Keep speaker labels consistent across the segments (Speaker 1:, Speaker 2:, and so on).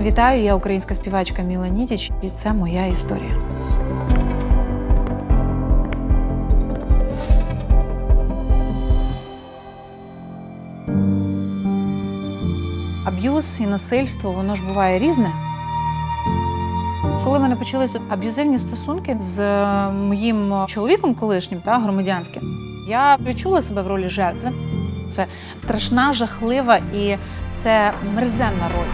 Speaker 1: Вітаю, я українська співачка Міла Нітіч, і це моя історія. Аб'юз і насильство воно ж буває різне. Коли в мене почалися аб'юзивні стосунки з е, моїм чоловіком колишнім та громадянським, я відчула себе в ролі жертви. Це страшна, жахлива і це мерзенна роль.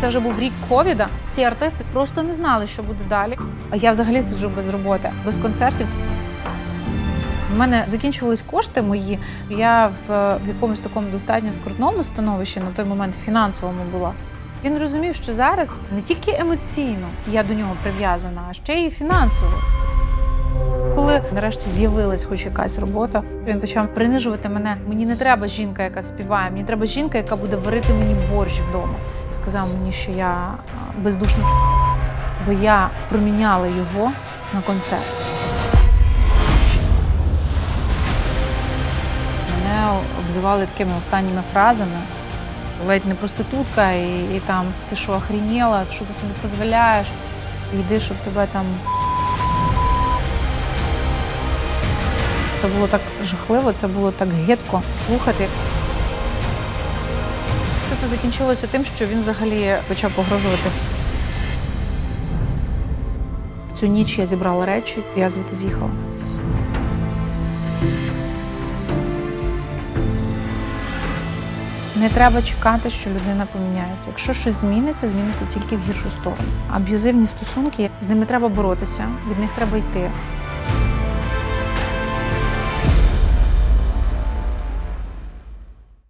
Speaker 1: Це вже був рік ковіда. Ці артисти просто не знали, що буде далі. А я взагалі сиджу без роботи, без концертів. У мене закінчувались кошти мої. Я в, в якомусь такому достатньо скрутному становищі на той момент фінансовому була. Він розумів, що зараз не тільки емоційно я до нього прив'язана, а ще й фінансово. Коли нарешті з'явилась хоч якась робота, він почав принижувати мене. Мені не треба жінка, яка співає, мені треба жінка, яка буде варити мені борщ вдома. І сказав мені, що я бездушна, бо я проміняла його на концерт. Обзивали такими останніми фразами. Ледь не проститутка, і, і там ти що охрініла, що ти собі дозволяєш, йди, щоб тебе там. Це було так жахливо, це було так гидко слухати. Все це закінчилося тим, що він взагалі почав погрожувати. В цю ніч я зібрала речі, я звідти з'їхала. Не треба чекати, що людина поміняється. Якщо щось зміниться, зміниться тільки в гіршу сторону. Аб'юзивні стосунки з ними треба боротися, від них треба йти.